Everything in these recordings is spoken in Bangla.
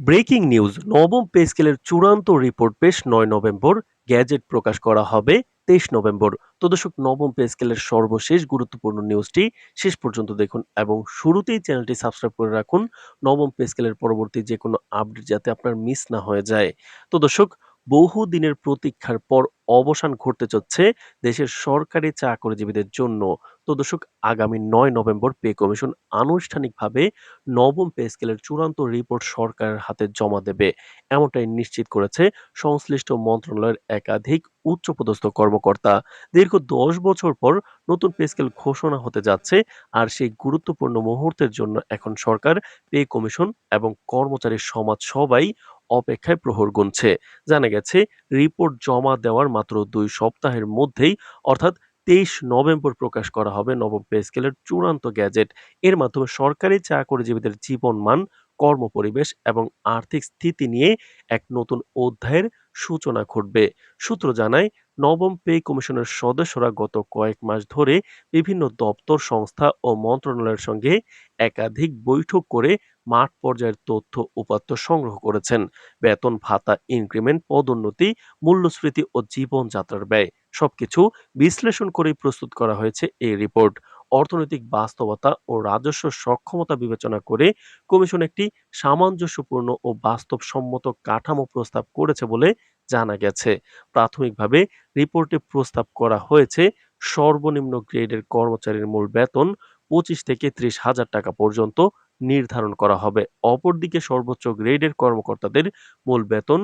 ব্রেকিং নিউজ নবম পে স্কেলের চূড়ান্ত রিপোর্ট পেশ নয় নভেম্বর। গ্যাজেট প্রকাশ করা হবে তেইশ নভেম্বর। তো দর্শক, নবম পে স্কেলের সর্বশেষ গুরুত্বপূর্ণ নিউজটি শেষ পর্যন্ত দেখুন এবং শুরুতেই চ্যানেলটি সাবস্ক্রাইব করে রাখুন। নবম পে স্কেলের পরবর্তী যে কোনো আপডেট যাতে আপনার মিস না হয়ে যায়। তো দর্শক বহু দিনের প্রতীক্ষার পর অবসান ঘটতে চলছে দেশের সরকারি চাকরিজীবীদের জন্য। তো দর্শক, আগামী নয় নভেম্বর পে কমিশন আনুষ্ঠানিকভাবে নবম পে স্কেলের চূড়ান্ত রিপোর্ট সরকারের হাতে জমা দেবে। এমনটাই নিশ্চিত করেছে সংশ্লিষ্ট মন্ত্রণালয়ের একাধিক উচ্চপদস্থ কর্মকর্তা। দীর্ঘ দশ বছর পর নতুন পে স্কেল ঘোষণা হতে যাচ্ছে আর সেই গুরুত্বপূর্ণ মুহূর্তের জন্য এখন সরকার পে কমিশন এবং কর্মচারী সমাজ সবাই অপেক্ষায় প্রহর গুনছে। জানা গেছে, রিপোর্ট জমা দেওয়ার মাত্র দুই সপ্তাহের মধ্যেই, অর্থাৎ তেইশ নভেম্বর প্রকাশ করা হবে নবম পে স্কেলের চূড়ান্ত গ্যাজেট। এর মাধ্যমে সরকারি চাকরিজীবীদের জীবনমান, কর্মপরিবেশ এবং আর্থিক স্থিতি নিয়ে এক নতুন অধ্যায়ের সূচনা ঘটবে। সূত্র জানায়, নবম পে কমিশনের সদস্যরা গত কয়েক মাস ধরে বিভিন্ন দপ্তর, সংস্থা ও মন্ত্রণালয়ের সঙ্গে একাধিক বৈঠক করে মাঠ পর্যায়ের তথ্য উপাত্ত সংগ্রহ করেছেন। বেতন, ভাতা ইনক্রিমেন্ট পদোন্নতি, মূল্যস্ফীতি ও জীবনযাত্রার ব্যয় সবকিছু বিশ্লেষণ করেই প্রস্তুত করা হয়েছে এই রিপোর্ট। অর্থনৈতিক বাস্তবতা ও রাজস্ব সক্ষমতা বিবেচনা করে কমিশন একটি সামঞ্জস্যপূর্ণ ও বাস্তবসম্মত কাঠামো প্রস্তাব করেছে বলে জানা গেছে। প্রাথমিকভাবে রিপোর্টে প্রস্তাব করা হয়েছে, সর্বনিম্ন গ্রেডের কর্মচারীর মূল বেতন পঁচিশ থেকে ত্রিশ হাজার টাকা পর্যন্ত নির্ধারণ করা হবে। অপরদিকে সর্বোচ্চ গ্রেডের কর্মকর্তাদের মূল বেতন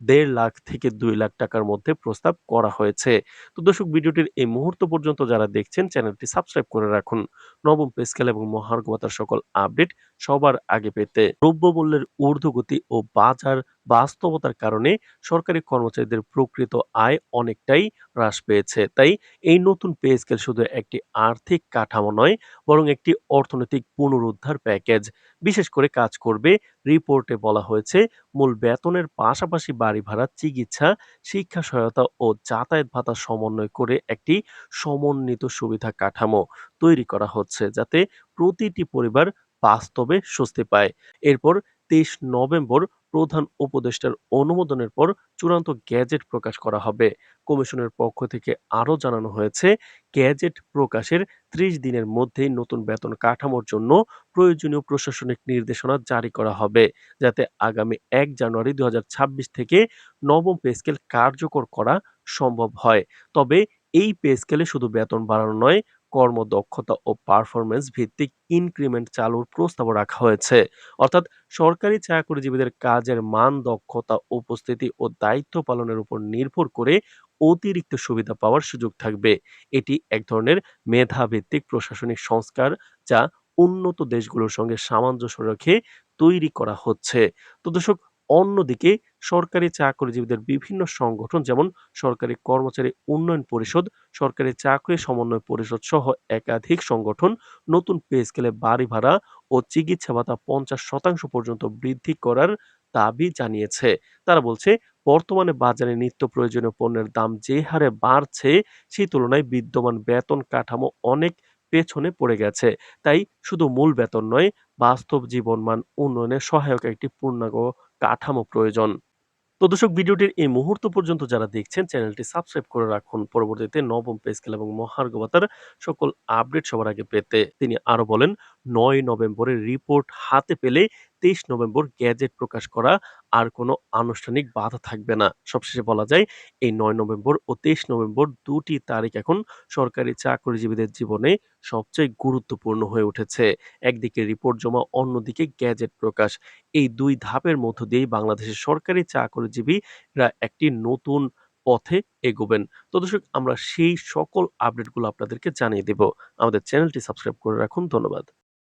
দেড় লাখ থেকে দুই লাখ টাকার মধ্যে প্রস্তাব করা হয়েছে। তো দর্শক, ভিডিওটির এই মুহূর্ত পর্যন্ত যারা দেখছেন, চ্যানেলটি সাবস্ক্রাইব করে রাখুন। নবম পেস্কেল এবং মহার্ঘমাতার সকল আপডেট সবার আগে পেতে। দ্রব্যমূল্যের ঊর্ধ্বগতি ও বাজার বাস্তবতার কারণে সরকারি কর্মচারীদের প্রকৃত আয় অনেকটাই হ্রাস পেয়েছে। তাই এই নতুন পে স্কেল শুধু একটি আর্থিক কাঠামো নয়, বরং একটি অর্থনৈতিক পুনরুদ্ধার প্যাকেজ বিশেষ করে কাজ করবে রিপোর্টে বলা হয়েছে, মূল বেতনের পাশাপাশি বাড়ি ভাড়া, চিকিৎসা, শিক্ষা সহায়তা ও যাতায়াত ভাতা সমন্বয় করে একটি সমন্বিত সুবিধা কাঠামো তৈরি করা হচ্ছে, যাতে প্রতিটি পরিবার বাস্তবে স্বস্তি পায়। এরপর তেইশ নভেম্বর প্রধান উপদেষ্টার অনুমোদনের পর চূড়ান্ত গ্যাজেট প্রকাশ করা হবে। কমিশনের পক্ষ থেকে আরও জানানো হয়েছে, গ্যাজেট প্রকাশের ত্রিশ দিনের মধ্যেই নতুন বেতন কাঠামোর জন্য প্রয়োজনীয় প্রশাসনিক নির্দেশনা জারি করা হবে, যাতে আগামী এক জানুয়ারি দু হাজার ছাব্বিশ থেকে নবম পে স্কেল কার্যকর করা সম্ভব হয়। তবে এই পে স্কেলে শুধু বেতন বাড়ানো নয় কর্মদক্ষতা ও পারফরমেন্স ভিত্তিক ইনক্রিমেন্ট চালুর প্রস্তাবও রাখা হয়েছে। অর্থাৎ সরকারি চাকরিজীবীদের কাজের মান দক্ষতা, উপস্থিতি ও দায়িত্ব পালনের উপর নির্ভর করে অতিরিক্ত সুবিধা পাওয়ার সুযোগ থাকবে। এটি এক ধরনের মেধাভিত্তিক প্রশাসনিক সংস্কার যা উন্নত দেশগুলোর সঙ্গে সামঞ্জস্য রেখে তৈরি করা হচ্ছে। তো দর্শক অন্যদিকে সরকারি চাকরিজীবীদের বিভিন্ন সংগঠন যেমন সরকারি কর্মচারী উন্নয়ন পরিষদ, সরকারি চাকরি সমন্বয় পরিষদ সহ একাধিক সংগঠন নতুন পে স্কেলে বাড়ি ভাড়া ও চিকিৎসা ভাতা পঞ্চাশ শতাংশ পর্যন্ত বৃদ্ধি করার দাবি জানিয়েছে। তারা বলছে, বর্তমানে বাজারে নিত্য প্রয়োজনীয় পণ্যের দাম যে হারে বাড়ছে সেই তুলনায় বিদ্যমান বেতন কাঠামো অনেক পেছনে পড়ে গেছে। তাই শুধু মূল বেতন নয়, বাস্তব জীবনমান উন্নয়নে সহায়ক একটি পূর্ণাঙ্গ কাঠামো প্রয়োজন। তো দর্শক, ভিডিওটির এই মুহূর্ত পর্যন্ত যারা দেখছেন, চ্যানেলটি সাবস্ক্রাইব করে রাখুন। পরবর্তীতে নবম পে স্কেল এবং মহার্ঘ ভাতার সকল আপডেট সবার আগে পেতে। তিনি আরও বলেন নয় নভেম্বরের রিপোর্ট হাতে পেলে তেইশ নভেম্বর গ্যাজেট প্রকাশ করা আর কোনো আনুষ্ঠানিক বাধা থাকবে না। সবশেষে বলা যায়, এই নয় নভেম্বর ও তেইশ নভেম্বর দুটি তারিখ এখন সরকারি চাকরিজীবীদের জীবনে সবচেয়ে গুরুত্বপূর্ণ হয়ে উঠেছে। একদিকে রিপোর্ট জমা, অন্যদিকে গ্যাজেট প্রকাশ। এই দুই ধাপের মধ্য দিয়েই বাংলাদেশের সরকারি চাকরিজীবীরা একটি নতুন পথে এগোবেন। তো দর্শক, আমরা সেই সকল আপডেটগুলো আপনাদেরকে জানিয়ে দেব। আমাদের চ্যানেলটি সাবস্ক্রাইব করে রাখুন। ধন্যবাদ।